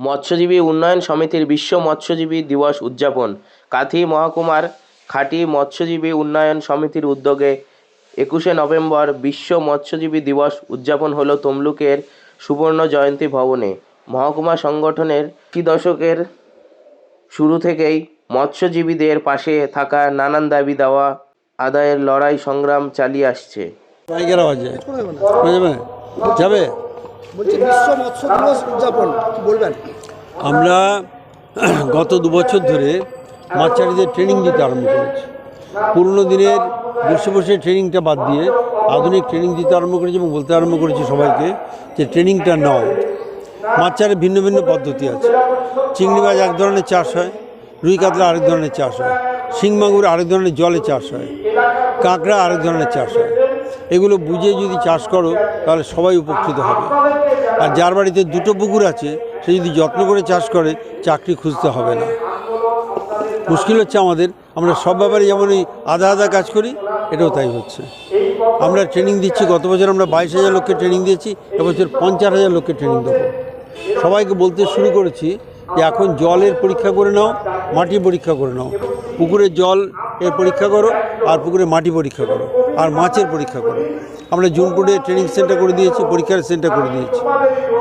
মৎস্যজীবী উন্নয়ন সমিতির বিশ্ব মৎস্যজীবী দিবস উদযাপন। কাথি মহকুমার খাঁটি মৎস্যজীবী উন্নয়ন সমিতির উদ্যোগে একুশে নভেম্বর বিশ্ব মৎস্যজীবী দিবস উদযাপন হলো তমলুকের সুবর্ণ জয়ন্তী ভবনে। মহকুমা সংগঠনের কি দশকের শুরু থেকেই মৎস্যজীবীদের পাশে থাকা নানান দাবি দেওয়া, আদায়ের লড়াই সংগ্রাম চালিয়ে আসছে। যাবে? আমরা গত দু বছর ধরে মাছচারিদের ট্রেনিং দিতে আরম্ভ করেছি। পুরনো দিনের বসে বসে ট্রেনিংটা বাদ দিয়ে আধুনিক ট্রেনিং দিতে আরম্ভ করেছি এবং বলতে আরম্ভ করেছি সবাইকে যে ট্রেনিংটা নয় মাছ চারে ভিন্ন ভিন্ন পদ্ধতি আছে। চিংড়ি মাছ এক ধরনের চাষ হয়, রুই কাতলা আরেক ধরনের চাষ হয়, শিং মাগুর আরেক ধরনের জলে চাষ হয়, কাঁকড়া আরেক ধরনের চাষ হয়। এগুলো বুঝে যদি চাষ করো, তাহলে সবাই উপকৃত হবে। আর যার বাড়িতে দুটো পুকুর আছে, সে যদি যত্ন করে চাষ করে, চাকরি খুঁজতে হবে না। মুশকিল হচ্ছে আমাদের, আমরা সব ব্যাপারে যেমন এই আধা আধা কাজ করি, এটাও তাই হচ্ছে। আমরা ট্রেনিং দিচ্ছি, গত বছর আমরা বাইশ হাজার লোককে ট্রেনিং দিয়েছি, এবছর পঞ্চাশ হাজার লোককে ট্রেনিং দেবো। সবাইকে বলতে শুরু করেছি যে এখন জলের পরীক্ষা করে নাও মাটি পরীক্ষা করে নাও। পুকুরের জল এর পরীক্ষা করো, আর পুকুরে মাটি পরীক্ষা করো। আর মাছের পরীক্ষা করো। আমরা জুনপুরে ট্রেনিং সেন্টার করে দিয়েছি, পরীক্ষার সেন্টার করে দিয়েছি।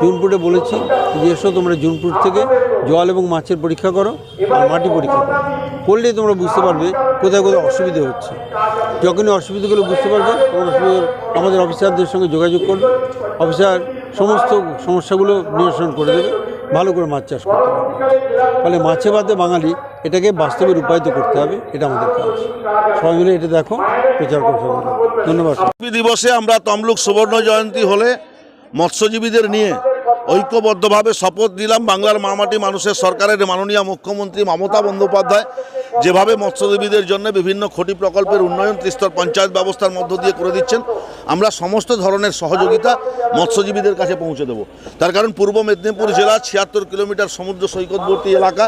জুনপুরে বলেছি যে এসো তোমরা জুনপুর থেকে জল এবং মাছের পরীক্ষা করো আর মাটি পরীক্ষা করো। করলেই তোমরা বুঝতে পারবে কোথায় কোথায় অসুবিধা হচ্ছে। যখনই অসুবিধাগুলো বুঝতে পারবে, তখন অসুবিধা আমাদের অফিসারদের সঙ্গে যোগাযোগ করবে। অফিসার সমস্ত সমস্যাগুলো নিরসন করে দেবে। ভালো করে মাছ চাষ করতে পারবে। ফলে মাছে বাদে বাঙালি এটাকে বাস্তবে রূপায়িত করতে হবে, এটা আমাদের কাজ। সবাই মিলে এটা দেখো, প্রচার করতে হবে ধন্যবাদ। দিবসে আমরা তমলুক সুবর্ণ জয়ন্তী হলে মৎস্যজীবীদের নিয়ে ঐক্যবদ্ধভাবে শপথ দিলাম বাংলার মামাটি মানুষের সরকারের মাননীয় মুখ্যমন্ত্রী মমতা বন্দ্যোপাধ্যায়। যেভাবে মৎস্যজীবীদের জন্য বিভিন্ন ক্ষতি প্রকল্পের উন্নয়ন ত্রিস্তর পঞ্চায়েত ব্যবস্থার মধ্য দিয়ে করে দিচ্ছেন, আমরা সমস্ত ধরনের সহযোগিতা মৎস্যজীবীদের কাছে পৌঁছে দেব। তার কারণ পূর্ব মেদিনীপুর জেলা ছিয়াত্তর কিলোমিটার সমুদ্র সৈকতবর্তী এলাকা,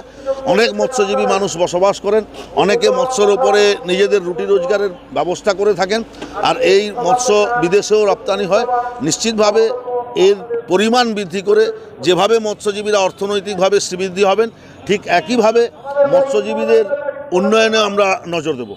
অনেক মৎস্যজীবী মানুষ বসবাস করেন, অনেকে মৎস্যর ওপরে নিজেদের রুটি রোজগারের ব্যবস্থা করে থাকেন, আর এই মৎস্য বিদেশেও রপ্তানি হয়। নিশ্চিতভাবে এর পরিমাণ বৃদ্ধি করে যেভাবে মৎস্যজীবীরা অর্থনৈতিকভাবে শ্রীবৃদ্ধি হবেন, ঠিক একইভাবে মৎস্যজীবীদের উন্নয়নে আমরা নজর দেব।